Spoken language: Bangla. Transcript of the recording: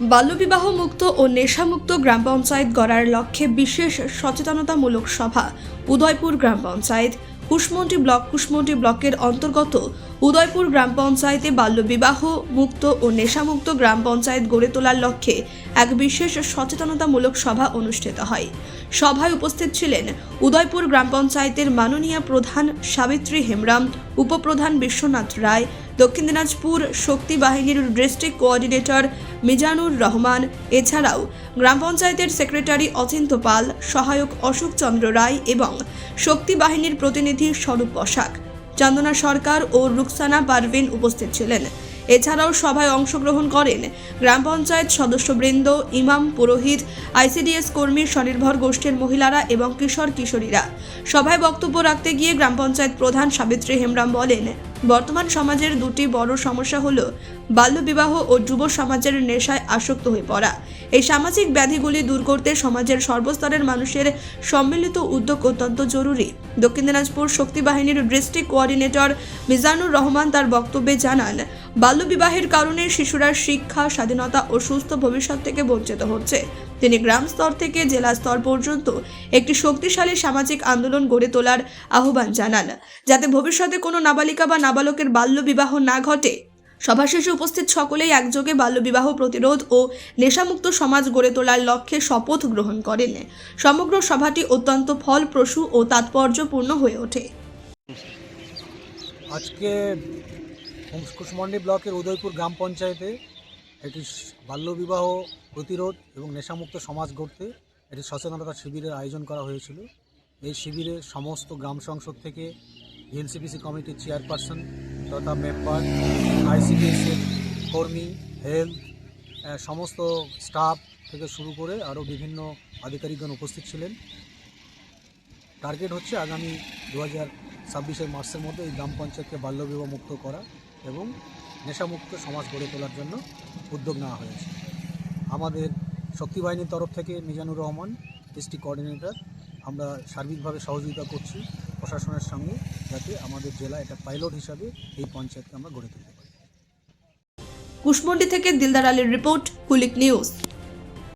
বাল্যবিবাহ মুক্ত ও নেশামুক্ত গ্রাম পঞ্চায়েত গড়ার লক্ষ্যে বিশেষ সচেতনতামূলক সভা, উদয়পুর গ্রাম পঞ্চায়েত। কুশমন্ডি ব্লক, কুশমন্ডি ব্লকের অন্তর্গত উদয়পুর গ্রাম পঞ্চায়েতে বাল্যবিবাহ মুক্ত ও নেশামুক্ত গ্রাম পঞ্চায়েত গড়ে তোলার লক্ষ্যে এক বিশেষ সচেতনতামূলক সভা অনুষ্ঠিত হয়। সভায় উপস্থিত ছিলেন উদয়পুর গ্রাম পঞ্চায়েতের মাননীয় প্রধান সাবিত্রী হেমরাম, উপপ্রধান বিশ্বনাথ রায় দক্ষিণ দিনাজপুর শক্তি বাহিনীর ডিস্ট্রিক্ট কোঅর্ডিনেটর মিজানুর রহমান। এছাড়াও গ্রাম পঞ্চায়েতের সেক্রেটারি অচিন্ত পাল, সহায়ক অশোক চন্দ্র রায় এবং শক্তি বাহিনীর প্রতিনিধি স্বরূপ বসাক, চন্দনা সরকার ও রুকসানা পারভিন উপস্থিত ছিলেন। এছাড়াও সভায় অংশগ্রহণ করেন গ্রাম পঞ্চায়েত সদস্যবৃন্দ, ইমাম, পুরোহিত, আইসিডিএস কর্মী স্বনির্ভর গোষ্ঠীর মহিলারা এবং কিশোর কিশোরীরা। সভায় বক্তব্য রাখতে গিয়ে গ্রাম পঞ্চায়েত প্রধান সাবিত্রী হেমরাম বলেন বর্তমান সমাজের দুটি বড় সমস্যা হল বাল্যবিবাহ ও যুব সমাজের নেশায় আসক্ত হয়ে পড়া। এই সামাজিক ব্যাধিগুলি দূর করতে সমাজের সর্বস্তরের মানুষের সম্মিলিত উদ্যোগ অত্যন্ত জরুরি। দক্ষিণ দিনাজপুর শক্তি বাহিনীর ডিস্ট্রিক্ট কোঅর্ডিনেটর মিজানুর রহমান তার বক্তব্যে জানান বাল্যবিবাহের কারণে শিশুরা শিক্ষা, স্বাধীনতা ও সুস্থ ভবিষ্যৎ থেকে বঞ্চিত হচ্ছে। তিনি গ্রাম স্তর থেকে জেলা স্তর পর্যন্ত একটি শক্তিশালী সামাজিক আন্দোলন গড়ে তোলার আহ্বান জানান। যাতে ভবিষ্যতে কোনো নাবালিকা বা নাবালকের বাল্যবিবাহ না ঘটে। সভা শেষে উপস্থিত সকলেই একযোগে বাল্যবিবাহ প্রতিরোধ ও নেশামুক্ত সমাজ গড়ে তোলার লক্ষ্যে শপথ গ্রহণ করেন। সমগ্র সভাটি অত্যন্ত ফলপ্রসূ ও তাৎপর্যপূর্ণ হয়ে ওঠে। আজকে কুশমন্ডি ব্লকের উদয়পুর গ্রাম পঞ্চায়েতে একটি বাল্যবিবাহ প্রতিরোধ এবং নেশামুক্ত সমাজ গড়তে একটি সচেতনতা শিবিরের আয়োজন করা হয়েছিল। এই শিবিরে সমস্ত গ্রাম সংসদ থেকে এনসিপিসি কমিটির চেয়ারপারসন তথা মেম্বার, আইসিডিএসের কর্মী, হেলথ সমস্ত স্টাফ থেকে শুরু করে আরও বিভিন্ন আধিকারিকগণ উপস্থিত ছিলেন। টার্গেট হচ্ছে আগামী দু হাজার ছাব্বিশের মার্চের মধ্যে এই গ্রাম পঞ্চায়েতকে বাল্যবিবাহ মুক্ত করা। এবং নেশামুক্ত সমাজ গড়ে তোলার জন্য উদ্যোগ নেওয়া হয়েছে। আমাদের শক্তি বাহিনীর তরফ থেকে মিজানুর রহমান, ডিস্ট্রিক্ট কোঅর্ডিনেটর, আমরা সার্বিকভাবে সহযোগিতা করছি প্রশাসনের সঙ্গে যাতে আমাদের জেলা একটা পাইলট হিসাবে এই পঞ্চায়েতকে আমরা গড়ে তুলতে পারি। কুশমন্ডি থেকে দিলদার আলীর রিপোর্ট, কুলিক নিউজ।